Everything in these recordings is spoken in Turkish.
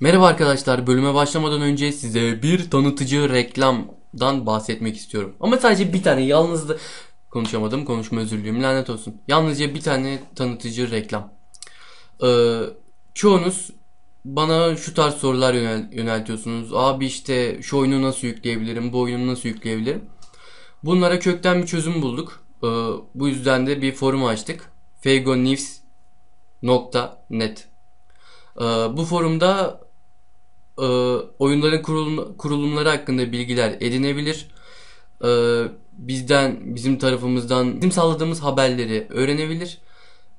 Merhaba arkadaşlar, bölüme başlamadan önce size bir tanıtıcı reklamdan bahsetmek istiyorum. Ama sadece bir tane, yalnız da konuşamadım, konuşma özürlüyüm, lanet olsun. Yalnızca bir tane tanıtıcı reklam. Ee, çoğunuz bana şu tarz sorular yönel- yöneltiyorsunuz. Abi işte şu oyunu nasıl yükleyebilirim, bu oyunu nasıl yükleyebilirim? Bunlara kökten bir çözüm bulduk. Ee, bu yüzden de bir forum açtık. fegonives.net Ee, bu forumda e, oyunların kurulum, kurulumları hakkında bilgiler edinebilir. Ee, bizden, bizim tarafımızdan bizim sağladığımız haberleri öğrenebilir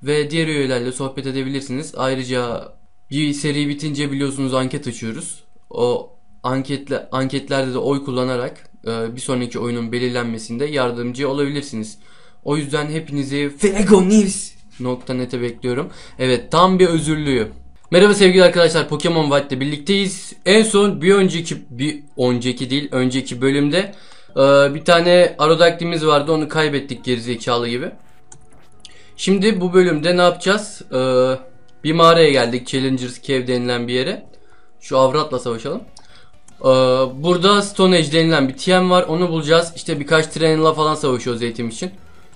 ve diğer üyelerle sohbet edebilirsiniz. Ayrıca bir seri bitince biliyorsunuz anket açıyoruz. O anketle anketlerde de oy kullanarak e, bir sonraki oyunun belirlenmesinde yardımcı olabilirsiniz. O yüzden hepinizi fegonives.net'e bekliyorum. Evet tam bir özürlüyüm. Merhaba sevgili arkadaşlar Pokemon White'de birlikteyiz. En son bir önceki bir önceki değil önceki bölümde e, bir tane Aerodactyl'imiz vardı onu kaybettik gerizekalı gibi. Şimdi bu bölümde ne yapacağız? E, bir mağaraya geldik Challengers Cave denilen bir yere. Şu avratla savaşalım. E, burada Stone Age denilen bir TM var onu bulacağız. İşte birkaç Trenla falan savaşıyoruz eğitim için.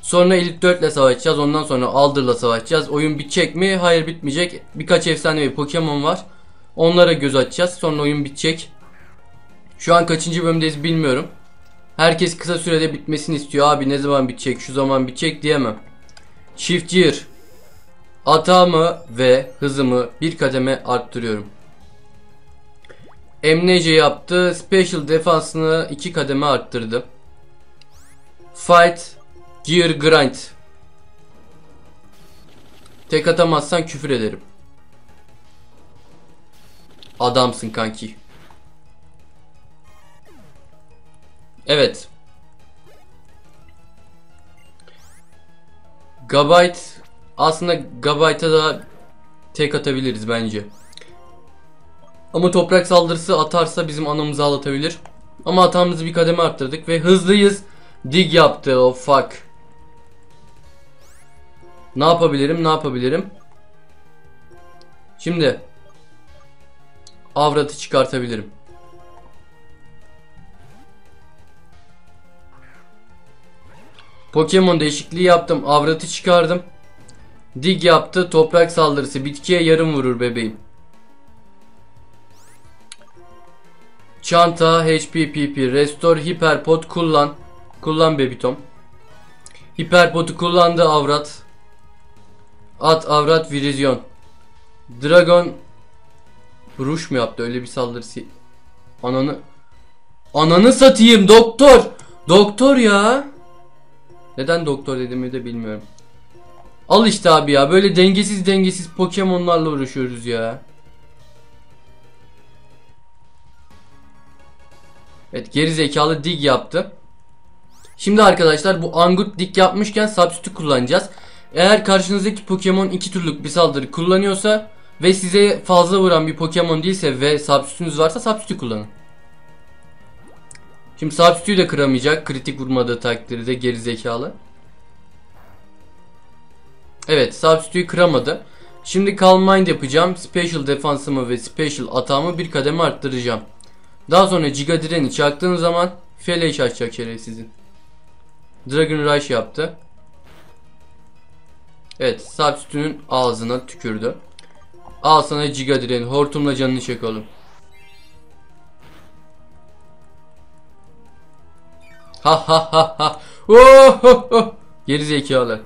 Sonra Elite 4 ile savaşacağız. Ondan sonra Aldır'la savaşacağız. Oyun bitecek mi? Hayır bitmeyecek. Birkaç efsanevi Pokemon var. Onlara göz açacağız. Sonra oyun bitecek. Şu an kaçıncı bölümdeyiz bilmiyorum. Herkes kısa sürede bitmesini istiyor. Abi ne zaman bitecek? Şu zaman bitecek diyemem. Shift Gear. Atağımı ve hızımı bir kademe arttırıyorum. Emnece yaptı. Special defansını iki kademe arttırdı. Fight Gear Grind. Tek atamazsan küfür ederim. Adamsın kanki. Evet. Gabyte aslında Gabyte'a da tek atabiliriz bence. Ama toprak saldırısı atarsa bizim anamızı ağlatabilir. Ama hatamızı bir kademe arttırdık ve hızlıyız. Dig yaptı o fuck. Ne yapabilirim? Ne yapabilirim? Şimdi avratı çıkartabilirim. Pokemon değişikliği yaptım. Avratı çıkardım. Dig yaptı. Toprak saldırısı. Bitkiye yarım vurur bebeğim. Çanta, HP, PP, Restore, Hiperpot kullan. Kullan Bebitom. Hiperpot'u kullandı avrat. At avrat Virizyon. Dragon Rush mu yaptı öyle bir saldırısı? Ananı Ananı satayım doktor. Doktor ya. Neden doktor dediğimi de bilmiyorum. Al işte abi ya böyle dengesiz dengesiz Pokemon'larla uğraşıyoruz ya. Evet geri zekalı dig yaptı. Şimdi arkadaşlar bu Angut dik yapmışken Substitute kullanacağız. Eğer karşınızdaki Pokemon iki turluk bir saldırı kullanıyorsa ve size fazla vuran bir Pokemon değilse ve Substitute'ünüz varsa Substitute kullanın. Şimdi Substitute'ü de kıramayacak kritik vurmadığı takdirde geri zekalı. Evet Substitute'ü kıramadı. Şimdi Calm Mind yapacağım. Special defansımı ve Special atağımı bir kademe arttıracağım. Daha sonra Giga Direni çaktığım zaman Feleş açacak şerefsizin. Dragon Rush yaptı. Evet Substitute'ün ağzına tükürdü. Al sana Giga Direni. Hortumla canını çek. Ha ha ha ha. Oh, oh, oh. Geri zekalı.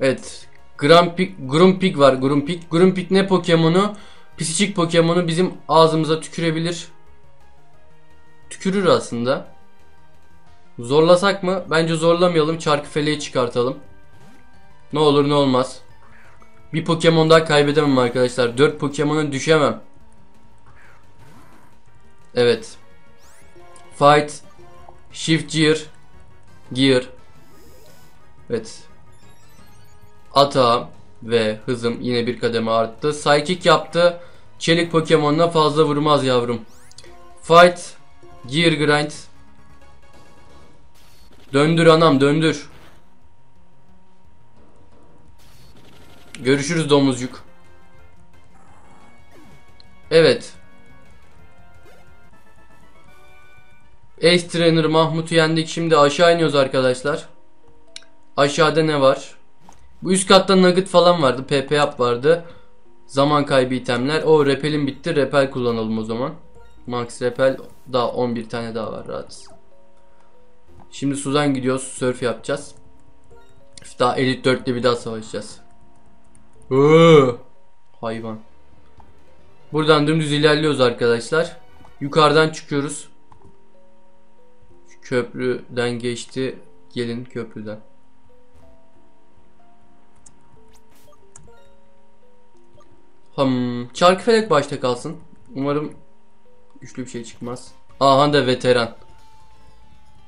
Evet. Grumpig, Grumpig var. Grumpig. Grumpig ne Pokemon'u? Psiçik Pokemon'u bizim ağzımıza tükürebilir. Tükürür aslında. Zorlasak mı? Bence zorlamayalım. Çarkı feleği çıkartalım. Ne olur ne olmaz. Bir Pokemon daha kaybedemem arkadaşlar. 4 Pokemon'a düşemem. Evet. Fight. Shift Gear. Gear. Evet. Atağım ve hızım yine bir kademe arttı. Psychic yaptı. Çelik Pokemon'la fazla vurmaz yavrum. Fight. Gear Grind. Döndür anam döndür. Görüşürüz domuzcuk. Evet. Ace Trainer Mahmut'u yendik. Şimdi aşağı iniyoruz arkadaşlar. Aşağıda ne var? Bu üst katta nugget falan vardı. PP yap vardı. Zaman kaybı itemler. O repelin bitti. Repel kullanalım o zaman. Max repel daha 11 tane daha var rahat. Şimdi sudan gidiyoruz. Surf yapacağız. Daha Elite 4 ile bir daha savaşacağız. Iıı, hayvan. Buradan dümdüz ilerliyoruz arkadaşlar. Yukarıdan çıkıyoruz. Köprüden geçti. Gelin köprüden. Hmm, Çarkıfelek başta kalsın. Umarım güçlü bir şey çıkmaz. Aha da veteran.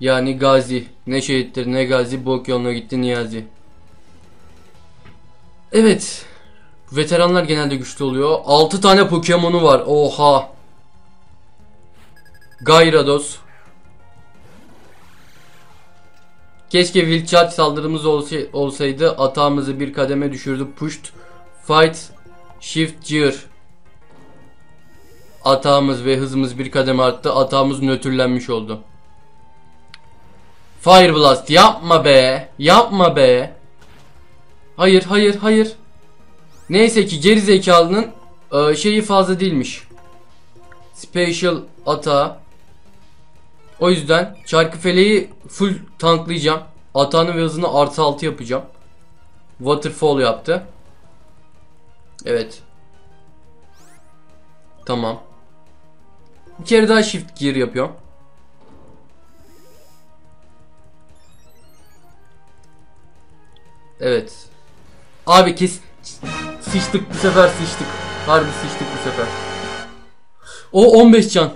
Yani gazi. Ne şehittir ne gazi bok yoluna gitti Niyazi. Evet. Veteranlar genelde güçlü oluyor. 6 tane Pokemon'u var. Oha. Gyarados. Keşke Wildchat saldırımız olsa, olsaydı atağımızı bir kademe düşürdü. Pushed. Fight. Shift Gear. Atağımız ve hızımız bir kademe arttı. Atağımız nötrlenmiş oldu. Fire Blast yapma be. Yapma be. Hayır hayır hayır. Neyse ki geri zekalının e, şeyi fazla değilmiş. Special ata. O yüzden çarkı feleği full tanklayacağım. Atağını ve hızını artı altı yapacağım. Waterfall yaptı. Evet. Tamam. Bir kere daha shift gear yapıyorum. Evet. Abi kes sıçtık bu sefer sıçtık. Harbi sıçtık bu sefer. O 15 can.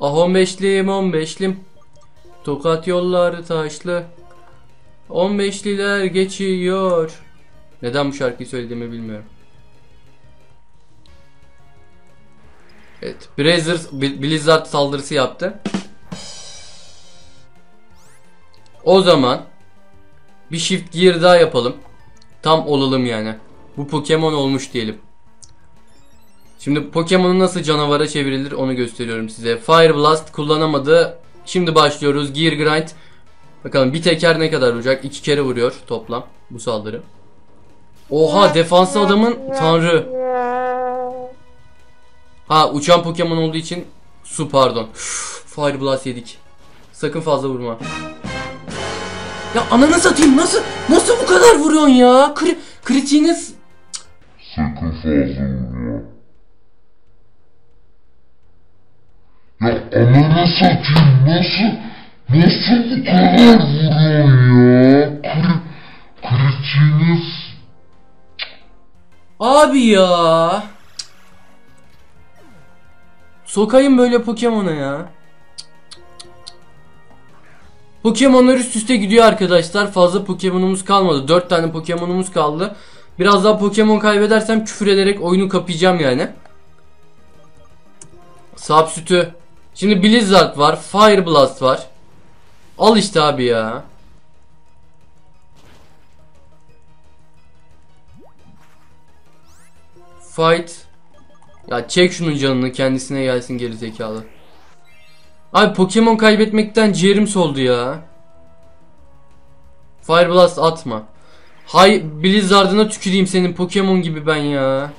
Ah 15'lim 15'lim. Tokat yolları taşlı. 15'liler geçiyor. Neden bu şarkıyı söylediğimi bilmiyorum. Evet. Blizzard, Blizzard saldırısı yaptı. O zaman bir shift gear daha yapalım. Tam olalım yani. Bu Pokemon olmuş diyelim. Şimdi Pokemon'u nasıl canavara çevrilir onu gösteriyorum size. Fire Blast kullanamadı. Şimdi başlıyoruz. Gear Grind. Bakalım bir teker ne kadar vuracak? İki kere vuruyor toplam bu saldırı. Oha defansı adamın tanrı. Ha uçan Pokemon olduğu için su pardon. Fire Blast yedik. Sakın fazla vurma. Ya ananı satayım nasıl nasıl bu kadar vuruyorsun ya? Kri kritiğiniz Sakın fazla vurma. Ya ananı satayım nasıl nasıl bu kadar vuruyorsun ya? Kri kritiğiniz Abi ya. Sokayım böyle Pokemon'a ya. Pokemonlar üst üste gidiyor arkadaşlar. Fazla Pokemon'umuz kalmadı. 4 tane Pokemon'umuz kaldı. Biraz daha Pokemon kaybedersem küfür ederek oyunu kapayacağım yani. Sap sütü. Şimdi Blizzard var. Fire Blast var. Al işte abi ya. Fight. Ya çek şunun canını kendisine gelsin geri zekalı. Abi Pokemon kaybetmekten ciğerim soldu ya. Fire Blast atma. Hay Blizzard'ına tüküreyim senin Pokemon gibi ben ya.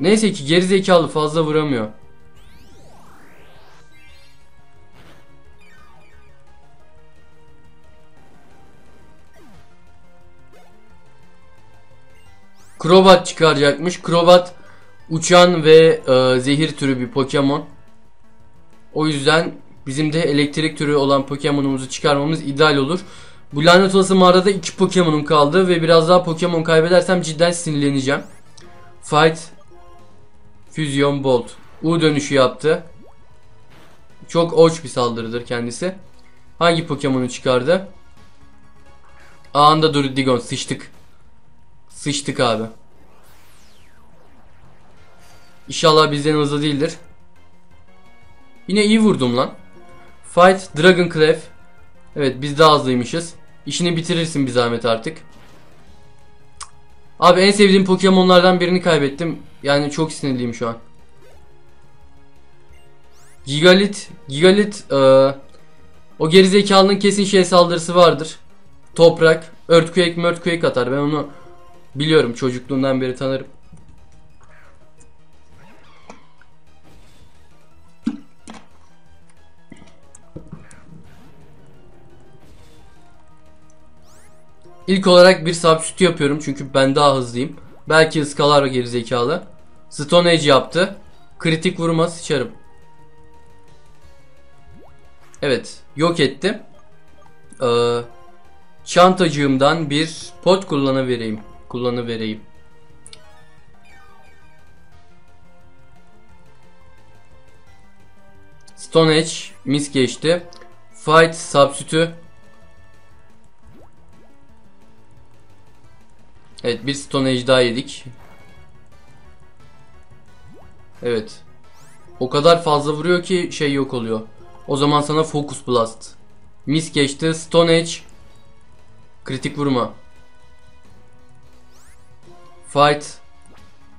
Neyse ki geri zekalı fazla vuramıyor. Crobat çıkaracakmış. Crobat uçan ve e, zehir türü bir Pokemon. O yüzden bizim de elektrik türü olan Pokemon'umuzu çıkarmamız ideal olur. Bu lanet olası mağarada iki Pokemon'um kaldı ve biraz daha Pokemon kaybedersem cidden sinirleneceğim. Fight Fusion Bolt U dönüşü yaptı. Çok oç bir saldırıdır kendisi. Hangi Pokemon'u çıkardı? Anında Durdigon sıçtık. Sıçtık abi. İnşallah bizden hızlı değildir. Yine iyi vurdum lan. Fight Dragon Clef. Evet biz daha hızlıymışız. İşini bitirirsin bir zahmet artık. Abi en sevdiğim Pokemon'lardan birini kaybettim. Yani çok sinirliyim şu an. Gigalit, Gigalit e, o gerizekalının kesin şey saldırısı vardır. Toprak, Earthquake, Earthquake atar. Ben onu biliyorum çocukluğumdan beri tanırım. İlk olarak bir substitute yapıyorum çünkü ben daha hızlıyım. Belki ıskalar gerizekalı. Stone Age yaptı. Kritik vurma sıçarım. Evet. Yok etti. Ee, çantacığımdan bir pot kullanıvereyim. Kullanıvereyim. Stone Edge mis geçti. Fight substitute. Evet bir Stone Age daha yedik. Evet. O kadar fazla vuruyor ki şey yok oluyor. O zaman sana Focus Blast. Mis geçti. Stone Age. Kritik vurma. Fight.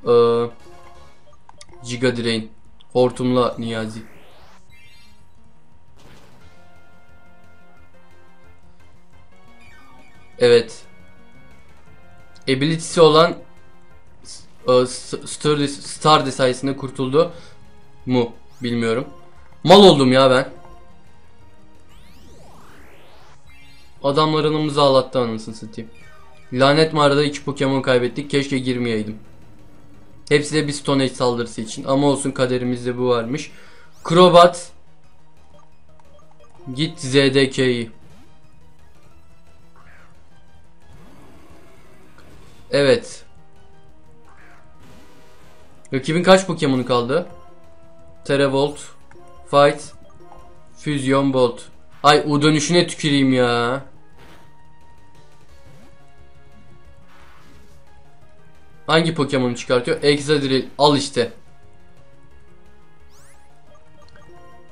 Ee, Giga Drain. Hortumla Niyazi. Evet. Ability'si olan e, Star, Star sayesinde kurtuldu mu bilmiyorum. Mal oldum ya ben. Adamlar anımızı ağlattı anasını satayım. Lanet mağarada iki Pokemon kaybettik. Keşke girmeyeydim. Hepsi de bir Stone Age saldırısı için. Ama olsun kaderimizde bu varmış. Crobat. Git ZDK'yi. Evet. Rakibin kaç Pokemon'u kaldı? Teravolt, Fight, Fusion Bolt. Ay U dönüşüne tüküreyim ya. Hangi Pokemon'u çıkartıyor? Exadrill. Al işte.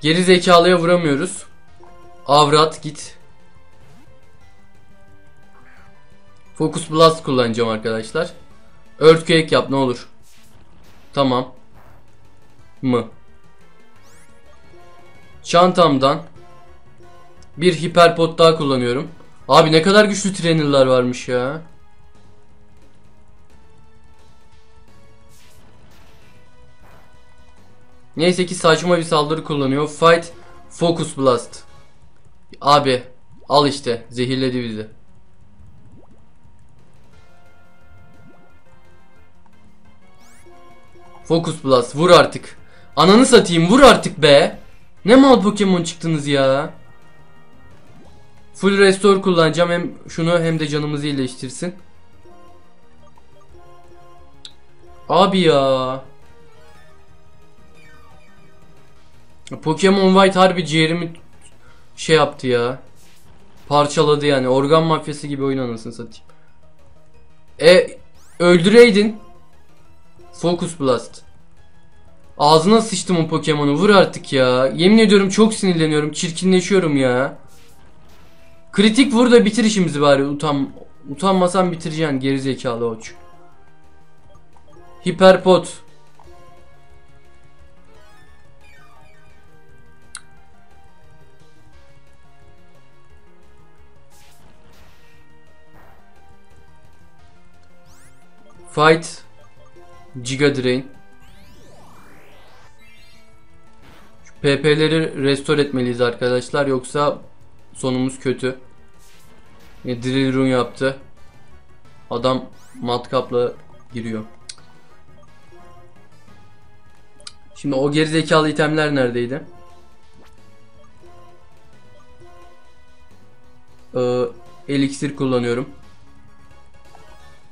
Geri zekalıya vuramıyoruz. Avrat git. Focus Blast kullanacağım arkadaşlar. Earthquake yap ne olur. Tamam. Mı? Çantamdan bir hiperpot daha kullanıyorum. Abi ne kadar güçlü trainerlar varmış ya. Neyse ki saçma bir saldırı kullanıyor. Fight Focus Blast. Abi al işte zehirledi bizi. Focus Blast vur artık. Ananı satayım vur artık be. Ne mal Pokemon çıktınız ya. Full restore kullanacağım hem şunu hem de canımızı iyileştirsin. Abi ya. Pokemon White harbi ciğerimi şey yaptı ya. Parçaladı yani. Organ mafyası gibi oyun anasını satayım. E öldüreydin. Focus Blast. Ağzına sıçtım o Pokemon'u. Vur artık ya. Yemin ediyorum çok sinirleniyorum. Çirkinleşiyorum ya. Kritik vur da bitir işimizi bari. Utan utanmasan bitireceksin gerizekalı oç. Hiperpot. Fight Giga Drain Şu PP'leri restore etmeliyiz arkadaşlar yoksa sonumuz kötü. E, drill run yaptı. Adam matkapla giriyor. Şimdi o gerizekalı itemler neredeydi? Ee, eliksir kullanıyorum.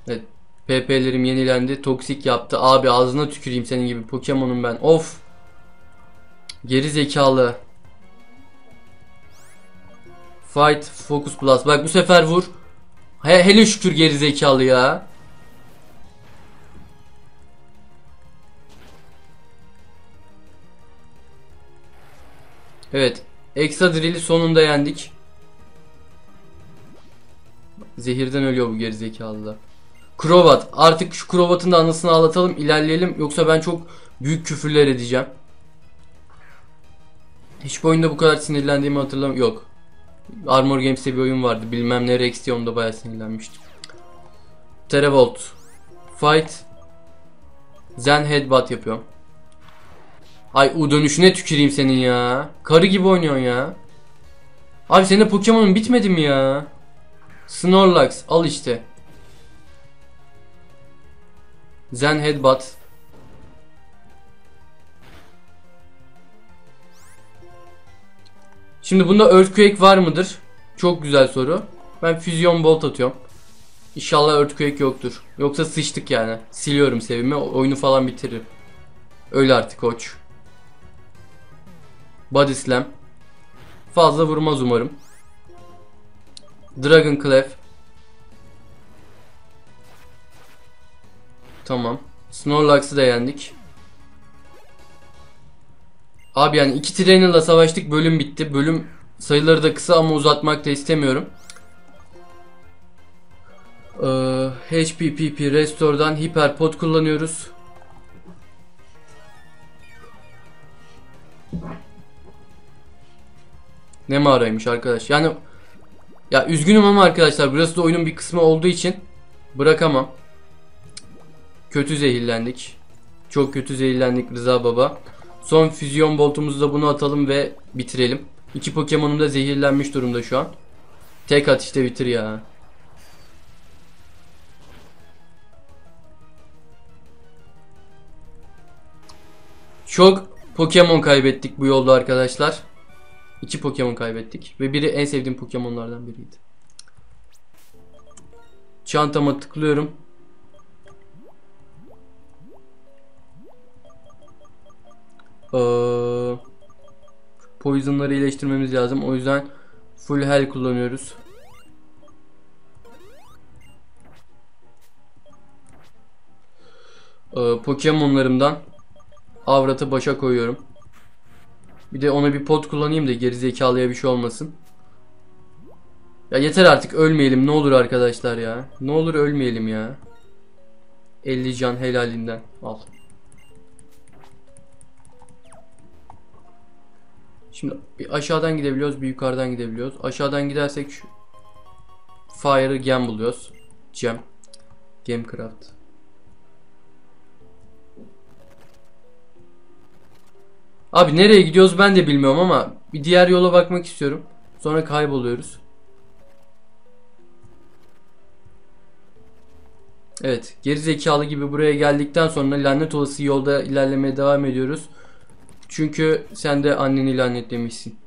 Evet PP'lerim yenilendi. Toksik yaptı. Abi ağzına tüküreyim senin gibi Pokemon'um ben. Of. Geri zekalı. Fight Focus Plus. Bak bu sefer vur. He, hele şükür geri zekalı ya. Evet. Exadrill'i sonunda yendik. Zehirden ölüyor bu gerizekalı da. Krovat. Artık şu Krovat'ın da anısını ağlatalım ilerleyelim. Yoksa ben çok büyük küfürler edeceğim. Hiçbir oyunda bu kadar sinirlendiğimi hatırlamıyorum. Yok. Armor Games'te bir oyun vardı. Bilmem ne Rex diye onda bayağı sinirlenmiştim. Teravolt. Fight. Zen Headbutt yapıyorum. Ay U dönüşüne tüküreyim senin ya. Karı gibi oynuyorsun ya. Abi senin Pokemon'un bitmedi mi ya? Snorlax al işte. Zen Headbutt. Şimdi bunda Earthquake var mıdır? Çok güzel soru. Ben Fusion Bolt atıyorum. İnşallah Earthquake yoktur. Yoksa sıçtık yani. Siliyorum sevimi. Oyunu falan bitiririm. Öyle artık koç. Body Slam. Fazla vurmaz umarım. Dragon Clef. Tamam. Snorlax'ı da yendik. Abi yani iki trainer'la savaştık bölüm bitti. Bölüm sayıları da kısa ama uzatmak da istemiyorum. Ee, HPPP Restore'dan Hyperpod kullanıyoruz. Ne mağaraymış arkadaş. Yani ya üzgünüm ama arkadaşlar burası da oyunun bir kısmı olduğu için bırakamam. Kötü zehirlendik. Çok kötü zehirlendik Rıza Baba. Son füzyon boltumuzda bunu atalım ve bitirelim. İki Pokemon'um da zehirlenmiş durumda şu an. Tek atışta bitir ya. Çok Pokemon kaybettik bu yolda arkadaşlar. İki Pokemon kaybettik. Ve biri en sevdiğim Pokemon'lardan biriydi. Çantama tıklıyorum. Ee, poison'ları iyileştirmemiz lazım. O yüzden full health kullanıyoruz. Ee, Pokemon'larımdan Avrat'ı başa koyuyorum. Bir de ona bir pot kullanayım da gerizekalıya bir şey olmasın. Ya yeter artık ölmeyelim ne olur arkadaşlar ya. Ne olur ölmeyelim ya. 50 can helalinden al. Şimdi bir aşağıdan gidebiliyoruz bir yukarıdan gidebiliyoruz. Aşağıdan gidersek şu Fire'ı gem buluyoruz. Gem. Gamecraft. Abi nereye gidiyoruz ben de bilmiyorum ama bir diğer yola bakmak istiyorum. Sonra kayboluyoruz. Evet, geri zekalı gibi buraya geldikten sonra lanet olası yolda ilerlemeye devam ediyoruz. Çünkü sen de anneni lanetlemişsin.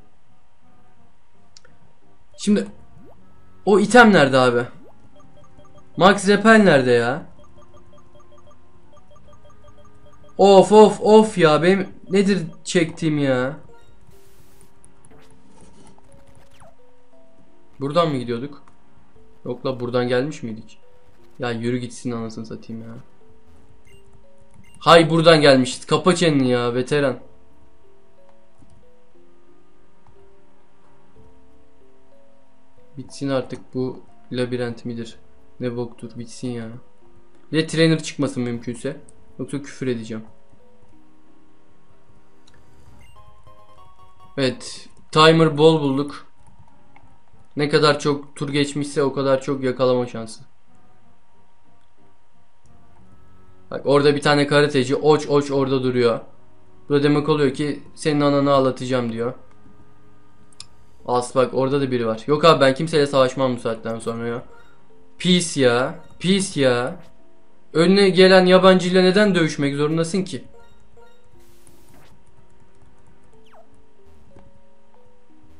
Şimdi o item nerede abi? Max Repel nerede ya? Of of of ya benim nedir çektiğim ya? Buradan mı gidiyorduk? Yok la buradan gelmiş miydik? Ya yürü gitsin anasını satayım ya. Hay buradan gelmişiz. Kapa çeneni ya veteran. Bitsin artık bu labirent midir? Ne boktur bitsin ya. Bir de trainer çıkmasın mümkünse. Yoksa küfür edeceğim. Evet. Timer bol bulduk. Ne kadar çok tur geçmişse o kadar çok yakalama şansı. Bak orada bir tane karateci oç oç orada duruyor. Bu da demek oluyor ki senin ananı ağlatacağım diyor. As bak orada da biri var. Yok abi ben kimseyle savaşmam bu saatten sonra ya. Peace ya. Peace ya. Önüne gelen yabancıyla neden dövüşmek zorundasın ki?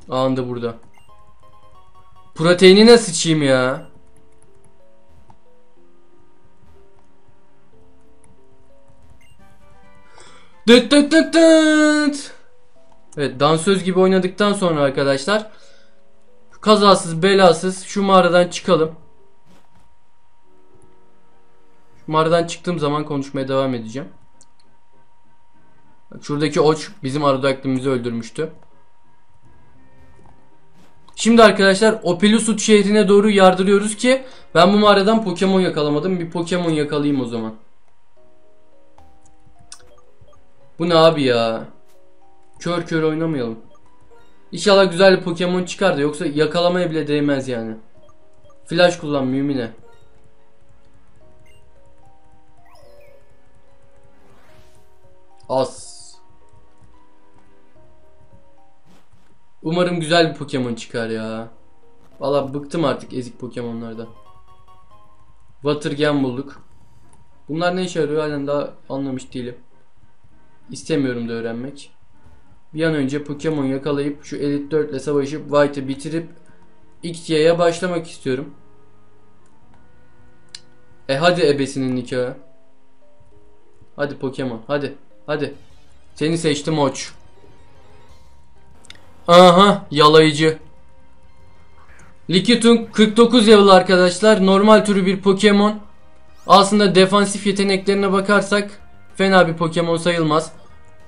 Anında burada. Proteinine sıçayım ya. Dıt dıt dıt dıt. Evet dansöz gibi oynadıktan sonra arkadaşlar kazasız belasız şu mağaradan çıkalım. Şu mağaradan çıktığım zaman konuşmaya devam edeceğim. Şuradaki oç bizim Aradaktlimizi öldürmüştü. Şimdi arkadaşlar Opelusut şehrine doğru yardırıyoruz ki ben bu mağaradan Pokemon yakalamadım. Bir Pokemon yakalayayım o zaman. Bu ne abi ya? Kör kör oynamayalım. İnşallah güzel bir Pokemon çıkar da yoksa yakalamaya bile değmez yani. Flash kullan mümine. Az. Umarım güzel bir Pokemon çıkar ya. Valla bıktım artık ezik Pokemon'lardan. Watergen bulduk. Bunlar ne işe yarıyor halen daha anlamış değilim. İstemiyorum da öğrenmek. Bir an önce Pokemon yakalayıp şu Elite 4 ile savaşıp White'ı bitirip Xy'ye başlamak istiyorum. E hadi ebesinin nikahı. Hadi Pokemon hadi. Hadi. Seni seçtim Oç. Aha yalayıcı. Lickitung 49 level arkadaşlar. Normal türü bir Pokemon. Aslında defansif yeteneklerine bakarsak fena bir Pokemon sayılmaz.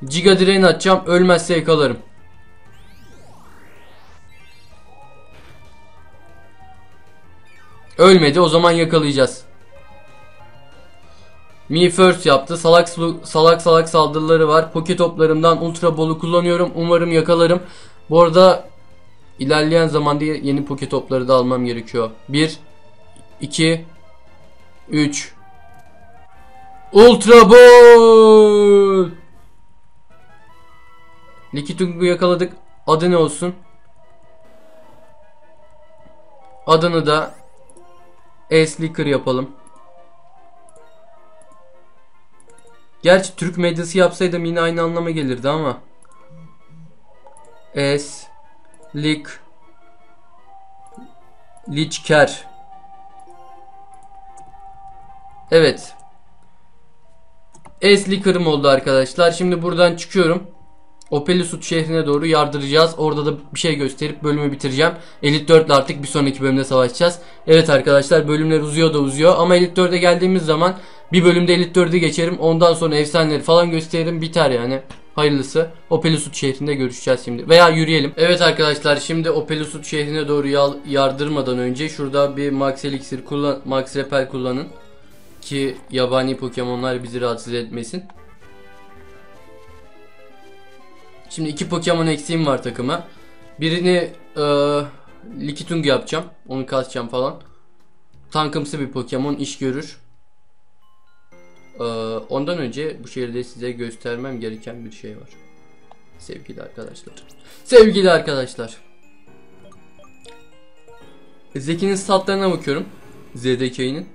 Giga Drain atacağım. Ölmezse yakalarım. Ölmedi. O zaman yakalayacağız. Me First yaptı. Salak salak salak saldırıları var. Poke toplarımdan Ultra Ball'u kullanıyorum. Umarım yakalarım. Bu arada ilerleyen zamanda yeni poke topları da almam gerekiyor. 1 2 3 Ultra Ball Likitung'u yakaladık. Adı ne olsun? Adını da S-Licker yapalım. Gerçi Türk medyası yapsaydım yine aynı anlama gelirdi ama. S Lik Liçker Evet S Licker'ım oldu arkadaşlar. Şimdi buradan çıkıyorum. Opelisut şehrine doğru yardıracağız. Orada da bir şey gösterip bölümü bitireceğim. Elite 4 ile artık bir sonraki bölümde savaşacağız. Evet arkadaşlar bölümler uzuyor da uzuyor. Ama Elite 4'e geldiğimiz zaman bir bölümde Elite 4'ü geçerim. Ondan sonra efsaneleri falan gösteririm. Biter yani. Hayırlısı. Opelusut şehrinde görüşeceğiz şimdi. Veya yürüyelim. Evet arkadaşlar şimdi Opelusut şehrine doğru yardırmadan önce şurada bir Max Elixir kullan Max Repel kullanın. Ki yabani Pokemon'lar bizi rahatsız etmesin. Şimdi iki Pokemon eksiğim var takıma. Birini e, Likitung yapacağım. Onu kasacağım falan. Tankımsı bir Pokemon iş görür. Ee, ondan önce bu şehirde size göstermem gereken bir şey var. Sevgili arkadaşlar. Sevgili arkadaşlar. Zeki'nin statlarına bakıyorum. ZDK'nin.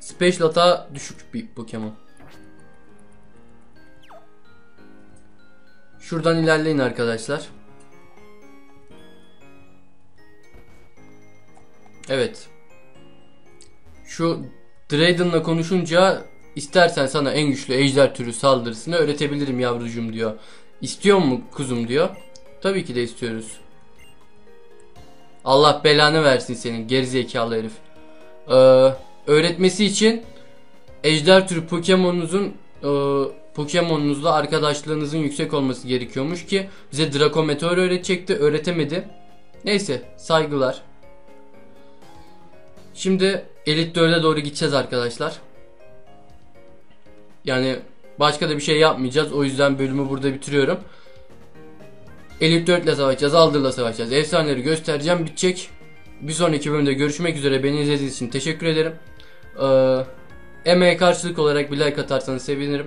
Special ata düşük bir Pokemon. Şuradan ilerleyin arkadaşlar. Evet. Şu Drayden'la konuşunca İstersen sana en güçlü ejder türü saldırısını öğretebilirim yavrucum diyor. İstiyor mu kuzum diyor. Tabii ki de istiyoruz. Allah belanı versin senin gerizekalı herif. Ee, öğretmesi için ejder türü Pokemon'unuzun e, Pokemon'unuzla arkadaşlığınızın yüksek olması gerekiyormuş ki bize Draco Meteor öğretecekti. Öğretemedi. Neyse saygılar. Şimdi Elite 4'e doğru gideceğiz arkadaşlar. Yani başka da bir şey yapmayacağız. O yüzden bölümü burada bitiriyorum. Elite 4 ile savaşacağız. Aldır'la savaşacağız. Efsaneleri göstereceğim. Bitecek. Bir sonraki bölümde görüşmek üzere. Beni izlediğiniz için teşekkür ederim. Ee, emeğe karşılık olarak bir like atarsanız sevinirim.